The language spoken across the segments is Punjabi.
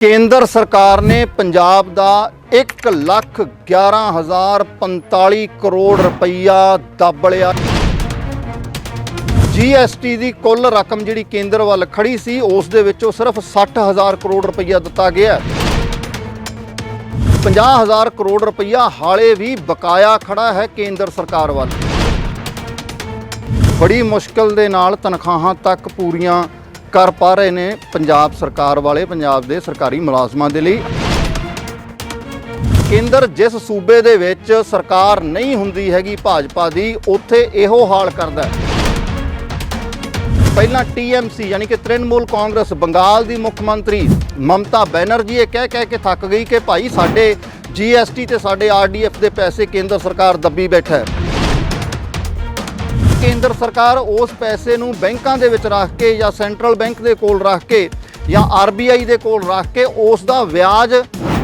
ਕੇਂਦਰ ਸਰਕਾਰ ਨੇ ਪੰਜਾਬ ਦਾ 1 ਲੱਖ 11045 ਕਰੋੜ ਰੁਪਈਆ ਦੱਬ ਲਿਆ। ਜੀਐਸਟੀ ਦੀ ਕੁੱਲ ਰਕਮ ਜਿਹੜੀ ਕੇਂਦਰ ਵੱਲ ਖੜੀ ਸੀ, ਉਸ ਦੇ ਵਿੱਚੋਂ ਸਿਰਫ 60000 ਕਰੋੜ ਰੁਪਈਆ ਦਿੱਤਾ ਗਿਆ। ਹੈ 50000 ਕਰੋੜ ਰੁਪਈਆ ਹਾਲੇ ਵੀ ਬਕਾਇਆ ਖੜਾ ਹੈ ਕੇਂਦਰ ਸਰਕਾਰ ਵੱਲ। ਬੜੀ ਮੁਸ਼ਕਲ ਦੇ ਨਾਲ ਤਨਖਾਹਾਂ ਤੱਕ ਪੂਰੀਆਂ ਕਰ ਪਾ ਰਹੇ ਨੇ ਪੰਜਾਬ ਸਰਕਾਰ ਵਾਲੇ, ਪੰਜਾਬ ਦੇ ਸਰਕਾਰੀ ਮੁਲਾਜ਼ਮਾਂ ਦੇ ਲਈ। ਕੇਂਦਰ ਜਿਸ ਸੂਬੇ ਦੇ ਵਿੱਚ ਸਰਕਾਰ ਨਹੀਂ ਹੁੰਦੀ ਹੈਗੀ ਭਾਜਪਾ ਦੀ, ਉੱਥੇ ਇਹੋ ਹਾਲ ਕਰਦਾ ਹੈ। ਪਹਿਲਾਂ ਟੀਐਮਸੀ ਯਾਨੀ ਕਿ ਤ੍ਰਿਣਮੂਲ ਕਾਂਗਰਸ, ਬੰਗਾਲ ਦੀ ਮੁੱਖ ਮੰਤਰੀ ਮਮਤਾ ਬੈਨਰਜੀ ਇਹ ਕਹਿ ਕਹਿ ਕੇ ਥੱਕ ਗਈ ਕਿ ਭਾਈ ਸਾਡੇ ਜੀਐਸਟੀ ਤੇ ਸਾਡੇ ਆਰਡੀਐਫ ਦੇ ਪੈਸੇ ਕੇਂਦਰ ਸਰਕਾਰ ਦੱਬੀ ਬੈਠਾ ਹੈ। ਕੇਂਦਰ ਸਰਕਾਰ ਉਸ ਪੈਸੇ ਨੂੰ ਬੈਂਕਾਂ ਦੇ ਵਿੱਚ ਰੱਖ ਕੇ ਜਾਂ ਸੈਂਟਰਲ ਬੈਂਕ ਦੇ ਕੋਲ ਰੱਖ ਕੇ ਜਾਂ ਆਰਬੀਆਈ ਦੇ ਕੋਲ ਰੱਖ ਕੇ ਉਸ ਦਾ ਵਿਆਜ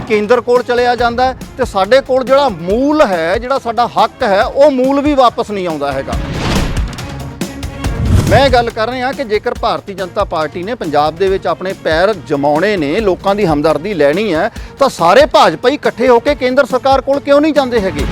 ਕੇਂਦਰ ਕੋਲ ਚਲਿਆ ਜਾਂਦਾ ਹੈ ਤੇ ਸਾਡੇ ਕੋਲ ਜਿਹੜਾ ਮੂਲ ਹੈ, ਜਿਹੜਾ ਸਾਡਾ ਹੱਕ ਹੈ, ਉਹ ਮੂਲ ਵੀ ਵਾਪਸ ਨਹੀਂ ਆਉਂਦਾ ਹੈਗਾ। ਮੈਂ ਇਹ ਗੱਲ ਕਰ ਰਿਹਾ ਕਿ ਜੇਕਰ ਭਾਰਤੀ ਜਨਤਾ ਪਾਰਟੀ ਨੇ ਪੰਜਾਬ ਦੇ ਵਿੱਚ ਆਪਣੇ ਪੈਰ ਜਮਾਉਣੇ ਨੇ, ਲੋਕਾਂ ਦੀ ਹਮਦਰਦੀ ਲੈਣੀ ਹੈ, ਤਾਂ ਸਾਰੇ ਭਾਜਪਾ ਹੀ ਇਕੱਠੇ ਹੋ ਕੇ ਕੇਂਦਰ ਸਰਕਾਰ ਕੋਲ ਕਿਉਂ ਨਹੀਂ ਜਾਂਦੇ ਹੈਗੇ?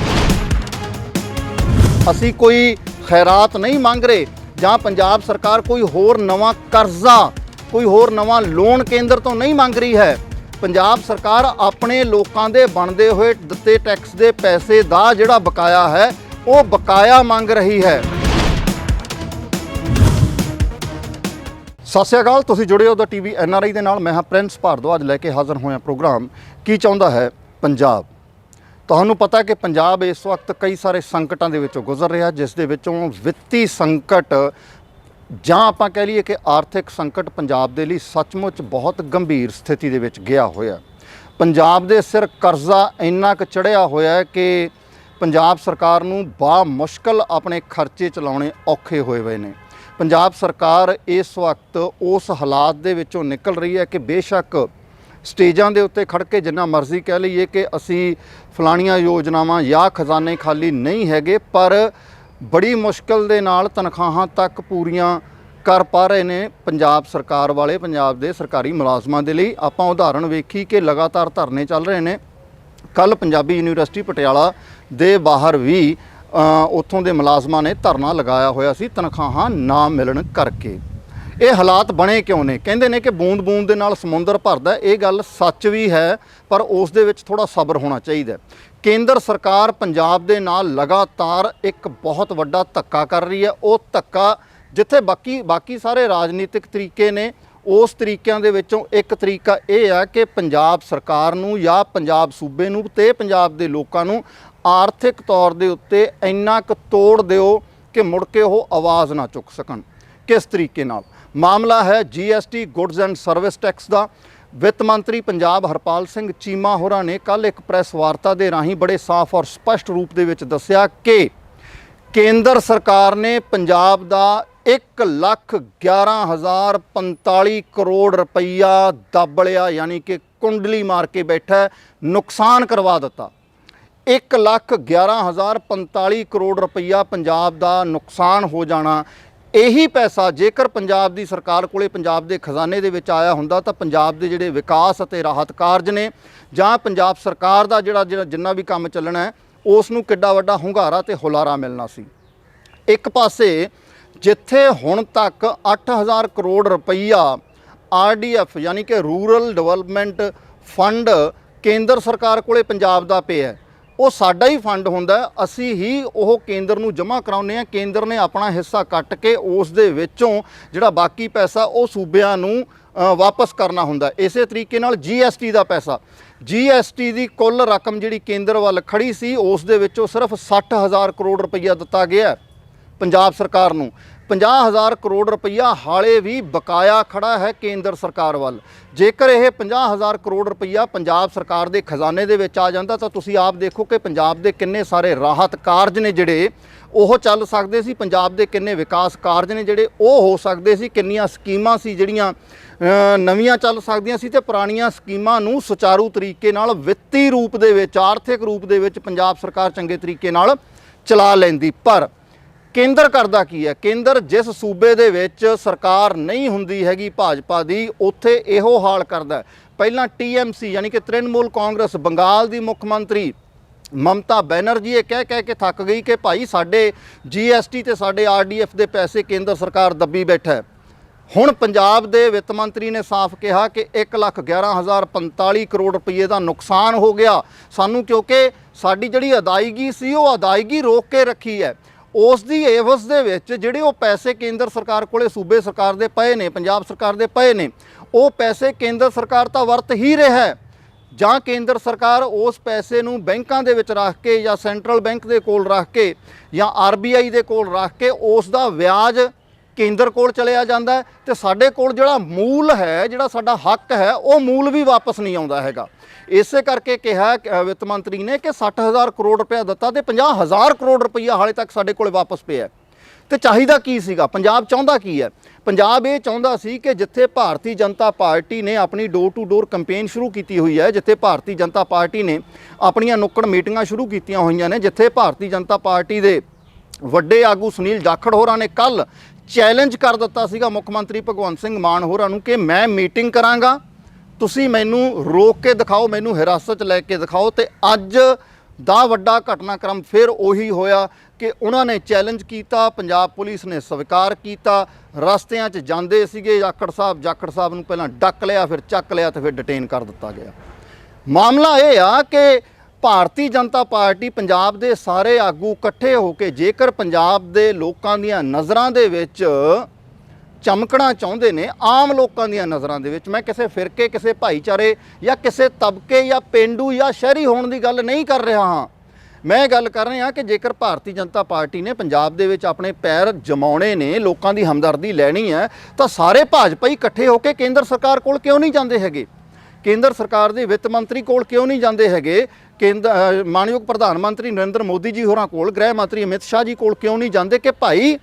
ਅਸੀਂ ਕੋਈ ਖੈਰਾਤ ਨਹੀਂ ਮੰਗ ਰਹੇ ਜਾਂ ਪੰਜਾਬ ਸਰਕਾਰ ਕੋਈ ਹੋਰ ਨਵਾਂ ਕਰਜ਼ਾ, ਕੋਈ ਹੋਰ ਨਵਾਂ ਲੋਨ ਕੇਂਦਰ ਤੋਂ ਨਹੀਂ ਮੰਗ ਰਹੀ ਹੈ। ਪੰਜਾਬ ਸਰਕਾਰ ਆਪਣੇ ਲੋਕਾਂ ਦੇ ਬਣਦੇ ਹੋਏ ਦਿੱਤੇ ਟੈਕਸ ਦੇ ਪੈਸੇ ਦਾ ਜਿਹੜਾ ਬਕਾਇਆ ਹੈ, ਉਹ ਬਕਾਇਆ ਮੰਗ ਰਹੀ ਹੈ। ਸਤਿ ਸ਼੍ਰੀ ਅਕਾਲ, ਤੁਸੀਂ ਜੁੜੇ ਹੋ ਦਾ ਟੀਵੀ ਐਨਆਰਆਈ ਦੇ ਨਾਲ। ਮੈਂ ਹਾਂ ਪ੍ਰਿੰਸ ਭਾਰਦਵਾਜ, ਲੈ ਕੇ ਹਾਜ਼ਰ ਹੋਇਆ ਪ੍ਰੋਗਰਾਮ। ਕੀ ਚਾਹੁੰਦਾ ਹੈ ਪੰਜਾਬ? ਤੁਹਾਨੂੰ ਪਤਾ ਕਿ ਪੰਜਾਬ ਇਸ ਵਕਤ ਕਈ ਸਾਰੇ ਸੰਕਟਾਂ ਦੇ ਵਿੱਚੋਂ ਗੁਜ਼ਰ ਰਿਹਾ, ਜਿਸ ਦੇ ਵਿੱਚੋਂ ਵਿੱਤੀ ਸੰਕਟ ਜਾਂ ਆਪਾਂ ਕਹਿ ਲਈਏ ਕਿ ਆਰਥਿਕ ਸੰਕਟ ਪੰਜਾਬ ਦੇ ਲਈ ਸੱਚਮੁੱਚ ਬਹੁਤ ਗੰਭੀਰ ਸਥਿਤੀ ਦੇ ਵਿੱਚ ਗਿਆ ਹੋਇਆ। ਪੰਜਾਬ ਦੇ ਸਿਰ ਕਰਜ਼ਾ ਇੰਨਾ ਕੁ ਚੜਿਆ ਹੋਇਆ ਕਿ ਪੰਜਾਬ ਸਰਕਾਰ ਨੂੰ ਬਾ ਮੁਸ਼ਕਲ ਆਪਣੇ ਖਰਚੇ ਚਲਾਉਣੇ ਔਖੇ ਹੋਏ ਹੋਏ ਨੇ। ਪੰਜਾਬ ਸਰਕਾਰ ਇਸ ਵਕਤ ਉਸ ਹਾਲਾਤ ਦੇ ਵਿੱਚੋਂ ਨਿਕਲ ਰਹੀ ਹੈ ਕਿ ਬੇਸ਼ੱਕ ਸਟੇਜਾਂ ਦੇ ਉੱਤੇ ਖੜ ਕੇ ਜਿੰਨਾ ਮਰਜ਼ੀ ਕਹਿ ਲਈਏ ਕਿ ਅਸੀਂ ਫਲਾਣੀਆਂ ਯੋਜਨਾਵਾਂ ਜਾਂ ਖਜ਼ਾਨੇ ਖਾਲੀ ਨਹੀਂ ਹੈਗੇ, ਪਰ ਬੜੀ ਮੁਸ਼ਕਲ ਦੇ ਨਾਲ ਤਨਖਾਹਾਂ ਤੱਕ ਪੂਰੀਆਂ ਕਰ ਪਾ ਰਹੇ ਨੇ ਪੰਜਾਬ ਸਰਕਾਰ ਵਾਲੇ, ਪੰਜਾਬ ਦੇ ਸਰਕਾਰੀ ਮੁਲਾਜ਼ਮਾਂ ਦੇ ਲਈ। ਆਪਾਂ ਉਦਾਹਰਣ ਵੇਖੀ ਕਿ ਲਗਾਤਾਰ ਧਰਨੇ ਚੱਲ ਰਹੇ ਨੇ। ਕੱਲ ਪੰਜਾਬੀ ਯੂਨੀਵਰਸਿਟੀ ਪਟਿਆਲਾ ਦੇ ਬਾਹਰ ਵੀ ਉੱਥੋਂ ਦੇ ਮੁਲਾਜ਼ਮਾਂ ਨੇ ਧਰਨਾ ਲਗਾਇਆ ਹੋਇਆ ਸੀ ਤਨਖਾਹਾਂ ਨਾ ਮਿਲਣ ਕਰਕੇ। ਇਹ ਹਾਲਾਤ ਬਣੇ ਕਿਉਂ ਨੇ? ਕਹਿੰਦੇ ਨੇ ਕਿ ਬੂੰਦ-ਬੂੰਦ ਦੇ ਨਾਲ ਸਮੁੰਦਰ ਭਰਦਾ ਇਹ ਗੱਲ ਸੱਚ ਵੀ ਹੈ, ਪਰ ਉਸ ਦੇ ਵਿੱਚ ਥੋੜਾ ਸਬਰ ਹੋਣਾ ਚਾਹੀਦਾ ਕੇਂਦਰ ਸਰਕਾਰ ਪੰਜਾਬ ਦੇ ਨਾਲ ਲਗਾਤਾਰ ਇੱਕ ਬਹੁਤ ਵੱਡਾ ਧੱਕਾ ਕਰ ਰਹੀ ਹੈ। ਉਹ ਧੱਕਾ ਜਿੱਥੇ ਬਾਕੀ ਬਾਕੀ ਸਾਰੇ ਰਾਜਨੀਤਿਕ ਤਰੀਕੇ ਨੇ, ਉਸ ਤਰੀਕਿਆਂ ਦੇ ਵਿੱਚੋਂ ਇੱਕ ਤਰੀਕਾ ਇਹ ਆ ਕਿ ਪੰਜਾਬ ਸਰਕਾਰ ਨੂੰ ਜਾਂ ਪੰਜਾਬ ਸੂਬੇ ਨੂੰ ਤੇ ਪੰਜਾਬ ਦੇ ਲੋਕਾਂ ਨੂੰ ਆਰਥਿਕ ਤੌਰ ਦੇ ਉੱਤੇ ਇੰਨਾ ਕੁ ਤੋੜ ਦਿਓ ਕਿ ਮੁੜ ਕੇ ਉਹ ਆਵਾਜ਼ ਨਾ ਚੁੱਕ ਸਕਣ ਕਿਸ ਤਰੀਕੇ ਨਾਲ। ਮਾਮਲਾ ਹੈ GST goods and service tax ਦਾ। ਵਿੱਤ ਮੰਤਰੀ ਪੰਜਾਬ ਹਰਪਾਲ ਸਿੰਘ ਚੀਮਾ ਹੋਰਾਂ ਨੇ ਕੱਲ ਇੱਕ ਪ੍ਰੈਸ ਵਾਰਤਾ ਦੇ ਰਾਹੀਂ ਬੜੇ ਸਾਫ਼ ਔਰ ਸਪਸ਼ਟ ਰੂਪ ਦੇ ਵਿੱਚ ਦੱਸਿਆ ਕਿ ਕੇਂਦਰ ਸਰਕਾਰ ਨੇ ਪੰਜਾਬ ਦਾ 1 ਲੱਖ 11045 ਕਰੋੜ ਰੁਪਈਆ ਦੱਬ ਲਿਆ, ਯਾਨੀ ਕਿ ਕੁੰਡਲੀ ਮਾਰ ਕੇ ਬੈਠਾ ਨੁਕਸਾਨ ਕਰਵਾ ਦਿੱਤਾ। 1 ਲੱਖ 11045 ਕਰੋੜ ਰੁਪਈਆ ਪੰਜਾਬ ਦਾ ਨੁਕਸਾਨ ਹੋ ਜਾਣਾ ਇਹੀ ਪੈਸਾ ਜੇਕਰ ਪੰਜਾਬ ਦੀ ਸਰਕਾਰ ਕੋਲੇ ਪੰਜਾਬ ਦੇ ਖਜ਼ਾਨੇ ਦੇ ਵਿੱਚ ਆਇਆ ਹੁੰਦਾ ਤਾਂ ਪੰਜਾਬ ਦੇ ਜਿਹੜੇ ਵਿਕਾਸ ਅਤੇ ਰਾਹਤ ਕਾਰਜ ਨੇ ਜਾਂ ਪੰਜਾਬ ਸਰਕਾਰ ਦਾ ਜਿਹੜਾ ਜਿਹੜਾ ਜਿੰਨਾ ਵੀ ਕੰਮ ਚੱਲਣਾ ਹੈ, ਉਸ ਨੂੰ ਕਿੱਡਾ ਵੱਡਾ ਹੁੰਗਾਰਾ ਤੇ ਹੁਲਾਰਾ ਮਿਲਣਾ ਸੀ। ਇੱਕ ਪਾਸੇ ਜਿੱਥੇ ਹੁਣ ਤੱਕ 8000 ਕਰੋੜ ਰੁਪਈਆ ਆਰਡੀਐਫ ਯਾਨੀ ਕਿ ਰੂਰਲ ਡਿਵੈਲਪਮੈਂਟ ਫੰਡ ਕੇਂਦਰ ਸਰਕਾਰ ਕੋਲੇ ਪੰਜਾਬ ਦਾ ਪਿਆ ਹੈ ਉਹ ਸਾਡਾ ਹੀ ਫੰਡ ਹੁੰਦਾ ਅਸੀਂ ਹੀ ਉਹ ਕੇਂਦਰ ਨੂੰ ਜਮ੍ਹਾਂ ਕਰਾਉਂਦੇ ਆ ਕੇਂਦਰ ਨੇ ਆਪਣਾ ਹਿੱਸਾ ਕੱਟ ਕੇ ਉਸ ਦੇ ਵਿੱਚੋਂ ਜਿਹੜਾ ਬਾਕੀ ਪੈਸਾ ਉਹ ਸੂਬਿਆਂ ਨੂੰ ਵਾਪਸ ਕਰਨਾ ਹੁੰਦਾ ਇਸੇ ਤਰੀਕੇ ਨਾਲ ਜੀਐਸਟੀ ਦਾ ਪੈਸਾ। ਜੀਐਸਟੀ ਦੀ ਕੁੱਲ ਰਕਮ ਜਿਹੜੀ ਕੇਂਦਰ ਵੱਲ ਖੜੀ ਸੀ, ਉਸ ਦੇ ਵਿੱਚੋਂ ਸਿਰਫ 60000 ਕਰੋੜ ਰੁਪਈਆ ਦਿੱਤਾ ਗਿਆ ਪੰਜਾਬ ਸਰਕਾਰ ਨੂੰ। 50000 ਕਰੋੜ ਰੁਪਈਆ ਹਾਲੇ ਵੀ ਬਕਾਇਆ ਖੜਾ ਹੈ ਕੇਂਦਰ ਸਰਕਾਰ ਵੱਲ। ਜੇਕਰ ਇਹ 50000 ਕਰੋੜ ਰੁਪਈਆ ਪੰਜਾਬ ਸਰਕਾਰ ਦੇ ਖਜ਼ਾਨੇ ਦੇ ਵਿੱਚ ਆ ਜਾਂਦਾ, ਤਾਂ ਤੁਸੀਂ ਆਪ ਦੇਖੋ ਕਿ ਪੰਜਾਬ ਦੇ ਕਿੰਨੇ ਸਾਰੇ ਰਾਹਤ ਕਾਰਜ ਨੇ ਜਿਹੜੇ, ਉਹ ਚੱਲ ਸਕਦੇ ਸੀ। ਪੰਜਾਬ ਦੇ ਕਿੰਨੇ ਵਿਕਾਸ ਕਾਰਜ ਨੇ ਜਿਹੜੇ, ਉਹ ਹੋ ਸਕਦੇ ਸੀ। ਕਿੰਨੀਆਂ ਸਕੀਮਾਂ ਸੀ ਜਿਹੜੀਆਂ ਨਵੀਆਂ ਚੱਲ ਸਕਦੀਆਂ ਸੀ ਤੇ ਪੁਰਾਣੀਆਂ ਸਕੀਮਾਂ ਨੂੰ ਸੁਚਾਰੂ ਤਰੀਕੇ ਨਾਲ, ਵਿੱਤੀ ਰੂਪ ਦੇ ਵਿੱਚ, ਆਰਥਿਕ ਰੂਪ ਦੇ ਵਿੱਚ ਪੰਜਾਬ ਸਰਕਾਰ ਚੰਗੇ ਤਰੀਕੇ ਨਾਲ ਚਲਾ ਲੈਂਦੀ। ਪਰ ਕੇਂਦਰ ਕਰਦਾ ਕੀ ਹੈ? ਕੇਂਦਰ ਜਿਸ ਸੂਬੇ ਦੇ ਵਿੱਚ ਸਰਕਾਰ ਨਹੀਂ ਹੁੰਦੀ ਹੈਗੀ ਭਾਜਪਾ ਦੀ, ਉੱਥੇ ਇਹੋ ਹਾਲ ਕਰਦਾ ਹੈ। ਪਹਿਲਾਂ ਟੀਐਮਸੀ ਯਾਨੀ ਕਿ ਤ੍ਰਿਣਮੂਲ ਕਾਂਗਰਸ, ਬੰਗਾਲ ਦੀ ਮੁੱਖ ਮੰਤਰੀ ਮਮਤਾ ਬੈਨਰਜੀ ਇਹ ਕਹਿ ਕਹਿ ਕੇ ਥੱਕ ਗਈ ਕਿ ਭਾਈ ਸਾਡੇ ਜੀਐਸਟੀ ਤੇ ਸਾਡੇ ਆਰਡੀਐਫ ਦੇ ਪੈਸੇ ਕੇਂਦਰ ਸਰਕਾਰ ਦੱਬੀ ਬੈਠਾ ਹੁਣ ਪੰਜਾਬ ਦੇ ਵਿੱਤ ਮੰਤਰੀ ਨੇ ਸਾਫ਼ ਕਿਹਾ ਕਿ 111045 ਕਰੋੜ ਰੁਪਏ ਦਾ ਨੁਕਸਾਨ ਹੋ ਗਿਆ। ਸਾਨੂੰ ਕਿਉਂਕਿ ਸਾਡੀ ਜਿਹੜੀ ਅਦਾਇਗੀ ਸੀ, ਉਹ ਅਦਾਇਗੀ ਰੋਕ ਕੇ ਰੱਖੀ ਹੈ। ਉਸ ਦੀ ਏਵਸ ਦੇ ਵਿੱਚ ਜਿਹੜੇ ਉਹ ਪੈਸੇ ਕੇਂਦਰ ਸਰਕਾਰ ਕੋਲੇ ਸੂਬੇ ਸਰਕਾਰ ਦੇ ਪਏ ਨੇ, ਪੰਜਾਬ ਸਰਕਾਰ ਦੇ ਪਏ ਨੇ, ਉਹ ਪੈਸੇ ਕੇਂਦਰ ਸਰਕਾਰ ਤਾਂ ਵਰਤ ਹੀ ਰਿਹਾ ਹੈ। ਜਾਂ ਕੇਂਦਰ ਸਰਕਾਰ ਉਸ ਪੈਸੇ ਨੂੰ ਬੈਂਕਾਂ ਦੇ ਵਿੱਚ ਰੱਖ ਕੇ ਜਾਂ ਸੈਂਟਰਲ ਬੈਂਕ ਦੇ ਕੋਲ ਰੱਖ ਕੇ ਜਾਂ ਆਰਬੀਆਈ ਦੇ ਕੋਲ ਰੱਖ ਕੇ ਉਸ ਦਾ ਵਿਆਜ ਕੇਂਦਰ ਕੋਲ ਚਲਿਆ ਜਾਂਦਾ ਹੈ ਤੇ ਸਾਡੇ ਕੋਲ ਜਿਹੜਾ ਮੂਲ ਹੈ, ਜਿਹੜਾ ਸਾਡਾ ਹੱਕ ਹੈ, ਉਹ ਮੂਲ ਵੀ ਵਾਪਸ ਨਹੀਂ ਆਉਂਦਾ ਹੈਗਾ। ਇਸੇ ਕਰਕੇ ਕਿਹਾ ਵਿੱਤ ਮੰਤਰੀ ਨੇ ਕਿ 60000 ਕਰੋੜ ਰੁਪਇਆ ਦਿੱਤਾ ਤੇ 50000 ਕਰੋੜ ਰੁਪਇਆ ਹਾਲੇ ਤੱਕ ਸਾਡੇ ਕੋਲ ਵਾਪਸ ਪਿਆ। ਹੈ। ਤੇ ਚਾਹੀਦਾ ਕੀ ਸੀਗਾ? ਪੰਜਾਬ ਚਾਹੁੰਦਾ ਕੀ ਹੈ? ਪੰਜਾਬ ਇਹ ਚਾਹੁੰਦਾ ਸੀ ਕਿ ਜਿੱਥੇ ਭਾਰਤੀ ਜਨਤਾ ਪਾਰਟੀ ਨੇ ਆਪਣੀ ਡੋਰ ਟੂ ਡੋਰ ਕੈਂਪੇਨ ਸ਼ੁਰੂ ਕੀਤੀ ਹੋਈ ਹੈ, ਜਿੱਥੇ ਭਾਰਤੀ ਜਨਤਾ ਪਾਰਟੀ ਨੇ ਆਪਣੀਆਂ ਨੁੱਕੜ ਮੀਟਿੰਗਾਂ ਸ਼ੁਰੂ ਕੀਤੀਆਂ ਹੋਈਆਂ ਨੇ, ਜਿੱਥੇ ਭਾਰਤੀ ਜਨਤਾ ਪਾਰਟੀ ਦੇ ਵੱਡੇ ਆਗੂ ਸੁਨੀਲ ਜਾਖੜ ਹੋਰਾਂ ਨੇ ਕੱਲ ਚੈਲੰਜ ਕਰ ਦਿੱਤਾ ਸੀਗਾ ਮੁੱਖ ਮੰਤਰੀ ਭਗਵੰਤ ਸਿੰਘ ਮਾਨ ਹੋਰਾਂ ਨੂੰ ਕਿ ਮੈਂ ਮੀਟਿੰਗ ਕਰਾਂਗਾ। ਤੁਸੀਂ ਮੈਨੂੰ ਰੋਕ ਕੇ ਦਿਖਾਓ, ਮੈਨੂੰ ਹਿਰਾਸਤ 'ਚ ਲੈ ਕੇ ਦਿਖਾਓ ਤੇ ਅੱਜ ਦਾ ਵੱਡਾ ਘਟਨਾਕ੍ਰਮ ਫਿਰ ਉਹੀ ਹੋਇਆ ਕਿ ਉਹਨਾਂ ਨੇ ਚੈਲੰਜ ਕੀਤਾ, ਪੰਜਾਬ ਪੁਲਿਸ ਨੇ ਸਵੀਕਾਰ ਕੀਤਾ, ਰਸਤਿਆਂ 'ਚ ਜਾਂਦੇ ਸੀਗੇ ਜਾਖੜ ਸਾਹਿਬ ਜਾਖੜ ਸਾਹਿਬ ਨੂੰ ਪਹਿਲਾਂ ਡੱਕ ਲਿਆ, ਫਿਰ ਚੱਕ ਲਿਆ ਤੇ ਫਿਰ ਡਿਟੇਨ ਕਰ ਦਿੱਤਾ ਗਿਆ। ਮਾਮਲਾ ਇਹ ਆ ਕਿ ਭਾਰਤੀ ਜਨਤਾ ਪਾਰਟੀ ਪੰਜਾਬ ਦੇ ਸਾਰੇ ਆਗੂ ਇਕੱਠੇ ਹੋ ਕੇ ਜੇਕਰ ਪੰਜਾਬ ਦੇ ਲੋਕਾਂ ਦੀਆਂ ਨਜ਼ਰਾਂ ਦੇ ਵਿੱਚ ਚਮਕਣਾ ਚਾਹੁੰਦੇ ਨੇ ਆਮ ਲੋਕਾਂ ਦੀਆਂ ਨਜ਼ਰਾਂ ਦੇ ਵਿੱਚ। ਮੈਂ ਕਿਸੇ ਫਿਰਕੇ, ਕਿਸੇ ਭਾਈਚਾਰੇ ਜਾਂ ਕਿਸੇ ਤਬਕੇ ਜਾਂ ਪਿੰਡੂ ਜਾਂ ਸ਼ਹਿਰੀ ਹੋਣ ਦੀ ਗੱਲ ਨਹੀਂ ਕਰ ਰਿਹਾ ਹਾਂ। ਮੈਂ ਇਹ ਗੱਲ ਕਰ ਰਿਹਾ ਕਿ ਜੇਕਰ ਭਾਰਤੀ ਜਨਤਾ ਪਾਰਟੀ ਨੇ ਪੰਜਾਬ ਦੇ ਵਿੱਚ ਆਪਣੇ ਪੈਰ ਜਮਾਉਣੇ ਨੇ, ਲੋਕਾਂ ਦੀ ਹਮਦਰਦੀ ਲੈਣੀ ਹੈ, ਤਾਂ ਸਾਰੇ ਭਾਜਪਾ ਹੀ ਇਕੱਠੇ ਹੋ ਕੇ ਕੇਂਦਰ ਸਰਕਾਰ ਕੋਲ ਕਿਉਂ ਨਹੀਂ ਜਾਂਦੇ ਹੈਗੇ? ਕੇਂਦਰ ਸਰਕਾਰ ਦੇ ਵਿੱਤ ਮੰਤਰੀ ਕੋਲ ਕਿਉਂ ਨਹੀਂ ਜਾਂਦੇ ਹੈਗੇ? ਕੇਂਦਰ ਮਾਨਯੋਗ ਪ੍ਰਧਾਨ ਮੰਤਰੀ ਨਰਿੰਦਰ ਮੋਦੀ ਜੀ ਹੋਰਾਂ ਕੋਲ, ਗ੍ਰਹਿ ਮੰਤਰੀ ਅਮਿਤ ਸ਼ਾਹ ਜੀ ਕੋਲ ਕਿਉਂ ਨਹੀਂ ਜਾਂਦੇ ਕਿ ਭਾਈ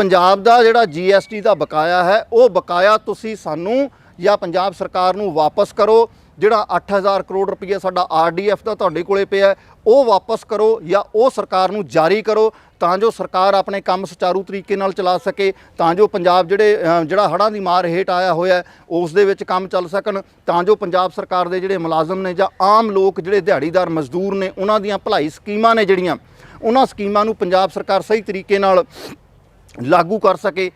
ਪੰਜਾਬ ਦਾ ਜਿਹੜਾ ਜੀਐਸਟੀ ਦਾ ਬਕਾਇਆ ਹੈ, ਉਹ ਬਕਾਇਆ ਤੁਸੀਂ ਸਾਨੂੰ ਜਾਂ ਪੰਜਾਬ ਸਰਕਾਰ ਨੂੰ ਵਾਪਸ ਕਰੋ। ਜਿਹੜਾ 8000 ਕਰੋੜ ਰੁਪਏ ਸਾਡਾ ਆਰਡੀਐਫ ਦਾ ਤੁਹਾਡੇ ਕੋਲੇ ਪਿਆ ਉਹ ਵਾਪਸ ਕਰੋ ਜਾਂ ਉਹ ਸਰਕਾਰ ਨੂੰ ਜਾਰੀ ਕਰੋ ਤਾਂ ਜੋ ਸਰਕਾਰ ਆਪਣੇ ਕੰਮ ਸੁਚਾਰੂ ਤਰੀਕੇ ਨਾਲ ਚਲਾ ਸਕੇ, ਤਾਂ ਜੋ ਪੰਜਾਬ ਜਿਹੜੇ ਜਿਹੜਾ ਹੜ੍ਹਾਂ ਦੀ ਮਾਰ ਹੇਠ ਆਇਆ ਹੋਇਆ ਉਸ ਦੇ ਵਿੱਚ ਕੰਮ ਚੱਲ ਸਕਣ, ਤਾਂ ਜੋ ਪੰਜਾਬ ਸਰਕਾਰ ਦੇ ਜਿਹੜੇ ਮੁਲਾਜ਼ਮ ਨੇ ਜਾਂ ਆਮ ਲੋਕ ਜਿਹੜੇ ਦਿਹਾੜੀਦਾਰ ਮਜ਼ਦੂਰ ਨੇ, ਉਹਨਾਂ ਦੀਆਂ ਭਲਾਈ ਸਕੀਮਾਂ ਨੇ ਜਿਹੜੀਆਂ, ਉਹਨਾਂ ਸਕੀਮਾਂ ਨੂੰ ਪੰਜਾਬ ਸਰਕਾਰ ਸਹੀ ਤਰੀਕੇ ਨਾਲ ਲਾਗੂ ਕਰ ਸਕੇ।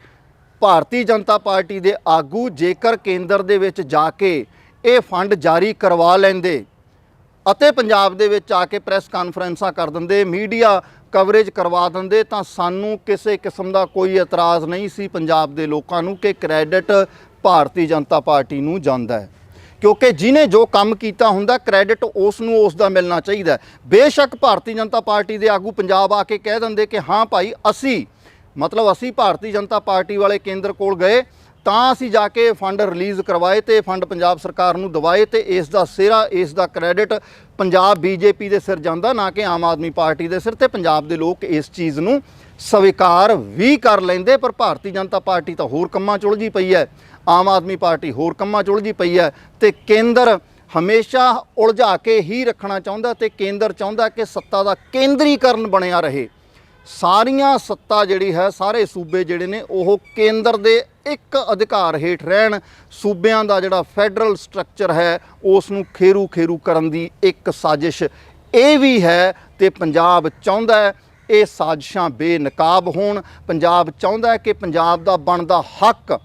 ਭਾਰਤੀ ਜਨਤਾ ਪਾਰਟੀ ਦੇ ਆਗੂ ਜੇਕਰ ਕੇਂਦਰ ਦੇ ਵਿੱਚ ਜਾ ਕੇ ਇਹ ਫੰਡ ਜਾਰੀ ਕਰਵਾ ਲੈਂਦੇ ਅਤੇ ਪੰਜਾਬ ਦੇ ਵਿੱਚ ਆ ਕੇ ਪ੍ਰੈਸ ਕਾਨਫਰੰਸਾਂ ਕਰ ਦਿੰਦੇ, ਮੀਡੀਆ ਕਵਰੇਜ ਕਰਵਾ ਦਿੰਦੇ, ਤਾਂ ਸਾਨੂੰ ਕਿਸੇ ਕਿਸਮ ਦਾ ਕੋਈ ਇਤਰਾਜ਼ ਨਹੀਂ ਸੀ ਪੰਜਾਬ ਦੇ ਲੋਕਾਂ ਨੂੰ ਕਿ ਕ੍ਰੈਡਿਟ ਭਾਰਤੀ ਜਨਤਾ ਪਾਰਟੀ ਨੂੰ ਜਾਂਦਾ ਹੈ। ਕਿਉਂਕਿ ਜਿਹਨੇ ਜੋ ਕੰਮ ਕੀਤਾ ਹੁੰਦਾ, ਕ੍ਰੈਡਿਟ ਉਸ ਨੂੰ ਉਸ ਦਾ ਮਿਲਣਾ ਚਾਹੀਦਾ ਬੇਸ਼ੱਕ ਭਾਰਤੀ ਜਨਤਾ ਪਾਰਟੀ ਦੇ ਆਗੂ ਪੰਜਾਬ ਆ ਕੇ ਕਹਿ ਦਿੰਦੇ ਕਿ, ਹਾਂ ਭਾਈ, ਅਸੀਂ ਮਤਲਬ ਅਸੀਂ ਭਾਰਤੀ ਜਨਤਾ ਪਾਰਟੀ ਵਾਲੇ ਕੇਂਦਰ ਕੋਲ ਗਏ, ਤਾਂ ਅਸੀਂ ਜਾ ਕੇ ਫੰਡ ਰਿਲੀਜ਼ ਕਰਵਾਏ ਤੇ ਫੰਡ ਪੰਜਾਬ ਸਰਕਾਰ ਨੂੰ ਦਵਾਏ ਤੇ ਇਸ ਦਾ ਸਿਹਰਾ, ਇਸ ਦਾ ਕ੍ਰੈਡਿਟ ਪੰਜਾਬ ਬੀਜੇਪੀ ਦੇ ਸਿਰ ਜਾਂਦਾ, ਨਾ ਕਿ ਆਮ ਆਦਮੀ ਪਾਰਟੀ ਦੇ ਸਿਰ ਤੇ ਪੰਜਾਬ ਦੇ ਲੋਕ ਇਸ ਚੀਜ਼ ਨੂੰ ਸਵੀਕਾਰ ਵੀ ਕਰ ਲੈਂਦੇ, ਪਰ ਭਾਰਤੀ ਜਨਤਾ ਪਾਰਟੀ ਤਾਂ ਹੋਰ ਕੰਮਾਂ 'ਚ ਉਲਝੀ ਪਈ ਹੈ, ਆਮ ਆਦਮੀ ਪਾਰਟੀ ਹੋਰ ਕੰਮਾਂ 'ਚ ਉਲਝੀ ਪਈ ਹੈ ਤੇ ਕੇਂਦਰ ਹਮੇਸ਼ਾ ਉਲਝਾ ਕੇ ਹੀ ਰੱਖਣਾ ਚਾਹੁੰਦਾ ਤੇ ਕੇਂਦਰ ਚਾਹੁੰਦਾ ਕਿ ਸੱਤਾ ਦਾ ਕੇਂਦਰੀਕਰਨ ਬਣਿਆ ਰਹੇ। ਸਾਰੀਆਂ ਸੱਤਾ ਜਿਹੜੀ ਹੈ, ਸਾਰੇ ਸੂਬੇ ਜਿਹੜੇ ਨੇ, ਉਹ ਕੇਂਦਰ ਦੇ ਇੱਕ ਅਧਿਕਾਰ ਹੇਠ ਰਹਿਣ। ਸੂਬਿਆਂ ਦਾ ਜਿਹੜਾ ਫੈਡਰਲ ਸਟਰਕਚਰ ਹੈ ਉਸ ਨੂੰ ਖੇਰੂ ਖੇਰੂ ਕਰਨ ਦੀ ਇੱਕ ਸਾਜ਼ਿਸ਼ ਇਹ ਵੀ ਹੈ ਤੇ ਪੰਜਾਬ ਚਾਹੁੰਦਾ ਹੈ ਇਹ ਸਾਜ਼ਿਸ਼ਾਂ ਬੇਨਕਾਬ ਹੋਣ। ਪੰਜਾਬ ਚਾਹੁੰਦਾ ਹੈ ਕਿ ਪੰਜਾਬ ਦਾ ਬਣਦਾ ਹੱਕ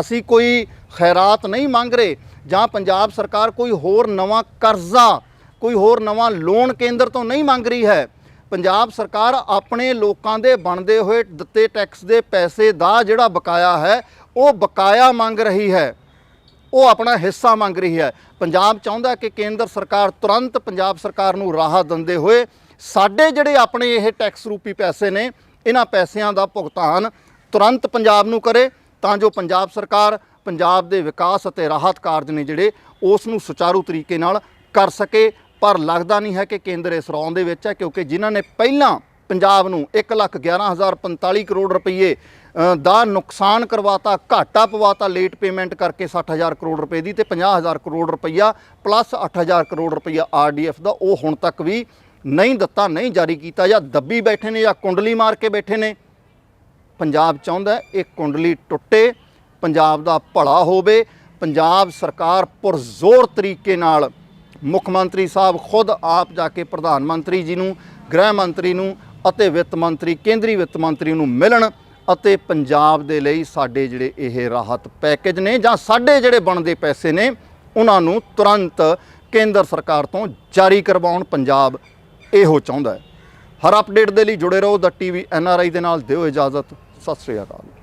ਅਸੀਂ ਕੋਈ ਖੈਰਾਤ ਨਹੀਂ ਮੰਗ ਰਹੇ ਜਾਂ ਪੰਜਾਬ ਸਰਕਾਰ ਕੋਈ ਹੋਰ ਨਵਾਂ ਕਰਜ਼ਾ, ਕੋਈ ਹੋਰ ਨਵਾਂ ਲੋਨ ਕੇਂਦਰ ਤੋਂ ਨਹੀਂ ਮੰਗ ਰਹੀ ਹੈ। ਪੰਜਾਬ ਸਰਕਾਰ ਆਪਣੇ ਲੋਕਾਂ ਦੇ ਬਣਦੇ ਹੋਏ ਦਿੱਤੇ ਟੈਕਸ ਦੇ ਪੈਸੇ ਦਾ ਜਿਹੜਾ ਬਕਾਇਆ ਹੈ, ਉਹ ਬਕਾਇਆ ਮੰਗ ਰਹੀ ਹੈ। ਉਹ ਆਪਣਾ ਹਿੱਸਾ ਮੰਗ ਰਹੀ ਹੈ। ਪੰਜਾਬ ਚਾਹੁੰਦਾ ਕਿ ਕੇਂਦਰ ਸਰਕਾਰ ਤੁਰੰਤ ਪੰਜਾਬ ਸਰਕਾਰ ਨੂੰ ਰਾਹਤ ਦਿੰਦੇ ਹੋਏ ਸਾਡੇ ਜਿਹੜੇ ਆਪਣੇ ਇਹ ਟੈਕਸ ਰੂਪੀ ਪੈਸੇ ਨੇ, ਇਹਨਾਂ ਪੈਸਿਆਂ ਦਾ ਭੁਗਤਾਨ ਤੁਰੰਤ ਪੰਜਾਬ ਨੂੰ ਕਰੇ, ਤਾਂ ਜੋ ਪੰਜਾਬ ਸਰਕਾਰ ਪੰਜਾਬ ਦੇ ਵਿਕਾਸ ਅਤੇ ਰਾਹਤ ਕਾਰਜ ਨੇ ਜਿਹੜੇ, ਉਸ ਨੂੰ ਸੁਚਾਰੂ ਤਰੀਕੇ ਨਾਲ ਕਰ ਸਕੇ ਪਰ ਲੱਗਦਾ ਨਹੀਂ ਹੈ ਕਿ ਕੇਂਦਰ ਇਸ ਰੌਂ ਦੇ ਵਿੱਚ ਹੈ, ਕਿਉਂਕਿ ਜਿਨ੍ਹਾਂ ਨੇ ਪਹਿਲਾਂ ਪੰਜਾਬ ਨੂੰ 111045 ਕਰੋੜ ਰੁਪਏ ਦਾ ਨੁਕਸਾਨ ਕਰਵਾਤਾ, ਘਾਟਾ ਪਵਾਤਾ ਲੇਟ ਪੇਮੈਂਟ ਕਰਕੇ 60000 ਕਰੋੜ ਰੁਪਏ ਦੀ ਤੇ 50000 ਕਰੋੜ ਰੁਪਈਆ ਪਲੱਸ 8000 ਕਰੋੜ ਰੁਪਈਆ ਆਰਡੀਐਫ ਦਾ ਉਹ ਹੁਣ ਤੱਕ ਵੀ ਨਹੀਂ ਦਿੱਤਾ, ਨਹੀਂ ਜਾਰੀ ਕੀਤਾ ਜਾਂ ਦੱਬੀ ਬੈਠੇ ਨੇ ਜਾਂ ਕੁੰਡਲੀ ਮਾਰ ਕੇ ਬੈਠੇ ਨੇ। ਪੰਜਾਬ ਚਾਹੁੰਦਾ ਇਹ ਕੁੰਡਲੀ ਟੁੱਟੇ, ਪੰਜਾਬ ਦਾ ਭਲਾ ਹੋਵੇ, ਪੰਜਾਬ ਸਰਕਾਰ ਪੁਰਜ਼ੋਰ ਤਰੀਕੇ ਨਾਲ ਮੁੱਖ ਮੰਤਰੀ ਸਾਹਿਬ ਖੁਦ ਆਪ ਜਾ ਕੇ ਪ੍ਰਧਾਨ ਮੰਤਰੀ ਜੀ ਨੂੰ, ਗ੍ਰਹਿ ਮੰਤਰੀ ਨੂੰ ਅਤੇ ਵਿੱਤ ਮੰਤਰੀ, ਕੇਂਦਰੀ ਵਿੱਤ ਮੰਤਰੀ ਨੂੰ ਮਿਲਣ ਅਤੇ ਪੰਜਾਬ ਦੇ ਲਈ ਸਾਡੇ ਜਿਹੜੇ ਇਹ ਰਾਹਤ ਪੈਕੇਜ ਨੇ ਜਾਂ ਸਾਡੇ ਜਿਹੜੇ ਬਣਦੇ ਪੈਸੇ ਨੇ, ਉਹਨਾਂ ਨੂੰ ਤੁਰੰਤ ਕੇਂਦਰ ਸਰਕਾਰ ਤੋਂ ਜਾਰੀ ਕਰਵਾਉਣ ਪੰਜਾਬ ਇਹੋ ਚਾਹੁੰਦਾ ਹੈ। ਹਰ ਅਪਡੇਟ ਦੇ ਲਈ ਜੁੜੇ ਰਹੋ ਦਾ ਟੀਵੀ ਐਨਆਰਆਈ ਦੇ ਨਾਲ ਦਿਓ ਇਜਾਜ਼ਤ। ਸਤਿ ਸ੍ਰੀ ਅਕਾਲ।